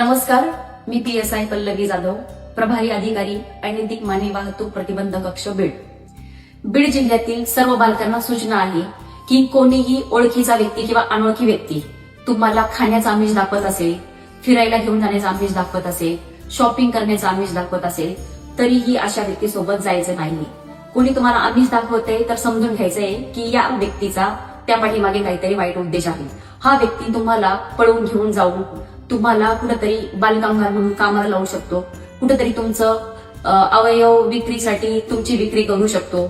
नमस्कार मी P S I Pallavi Jadhav प्रभारी अधिकारी अनैतिक माने वाहतूक प्रतिबंध कक्ष बीड. बीड जिल्ह्यातील सर्व बालकांना सूचना आहे की कोणीही ओळखीचा व्यक्ती किंवा अनोळखी व्यक्ती तुम्हाला खाण्याचा आमिष दाखवत असेल फिरायला घेऊन जाण्याचा आमिष दाखवत असेल शॉपिंग करण्याचा आमिष दाखवत असेल तरीही अशा व्यक्तीसोबत जायचं नाही कोणी तुम्हाला आमिष दाखवते तर समजून घ्यायचंय की या व्यक्तीचा त्या पाठीमागे काहीतरी वाईट उद्देश आहे. हा व्यक्ती तुम्हाला पळवून घेऊन जाऊन तुम्हाला कुठेतरी बालकामगार म्हणून कामाला लावू शकतो. कुठेतरी तुमचं अवयव विक्रीसाठी तुमची विक्री करू शकतो.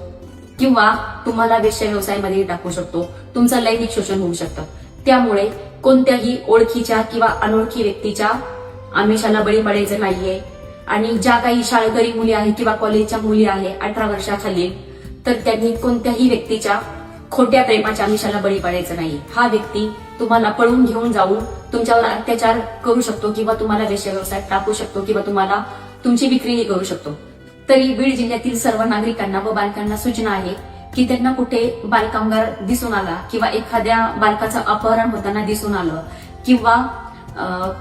किंवा तुम्हाला वेश्या व्यवसायामध्ये टाकू शकतो. तुमचं लैंगिक शोषण होऊ शकतं. त्यामुळे कोणत्याही ओळखीच्या किंवा अनोळखी व्यक्तीच्या आमिषाला बळी पडायचं नाहीये आणि ज्या काही शाळकरी मुली आहेत किंवा कॉलेजच्या मुली आहे अठरा वर्षाखाली तर त्यांनी कोणत्याही व्यक्तीच्या खोट्या प्रेमाच्या आमिषाला बळी पडायचं नाही. हा व्यक्ती तुम्हाला पळून घेऊन जाऊन तुमच्यावर अत्याचार करू शकतो किंवा तुम्हाला वेश्या व्यवसायात टाकू शकतो किंवा तुम्हाला तुमची विक्रीही करू शकतो. तरी बीड जिल्ह्यातील सर्व नागरिकांना व बालकांना सूचना आहे की त्यांना कुठे बालकामगार दिसून आला किंवा एखाद्या बालकाचं अपहरण होताना दिसून आलं किंवा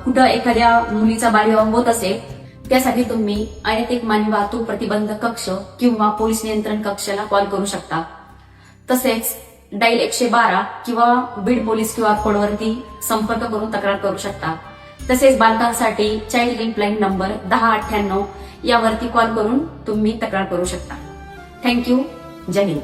कुठं एखाद्या मुलीचा बालविवाह होत असेल त्यासाठी तुम्ही अनेक मानवी वाहतूक प्रतिबंध कक्ष किंवा पोलीस नियंत्रण कक्षाला कॉल करू शकता. तसेच डाईल एकशे बारा किंवा बीड पोलीस क्यू आर कोडवरती संपर्क करून तक्रार करू शकता. तसेच बालकांसाठी चाइल्ड हेल्पलाईन नंबर दहा अठ्ठ्याण्णव यावरती कॉल करून तुम्ही तक्रार करू शकता. Thank you. जय हिंद.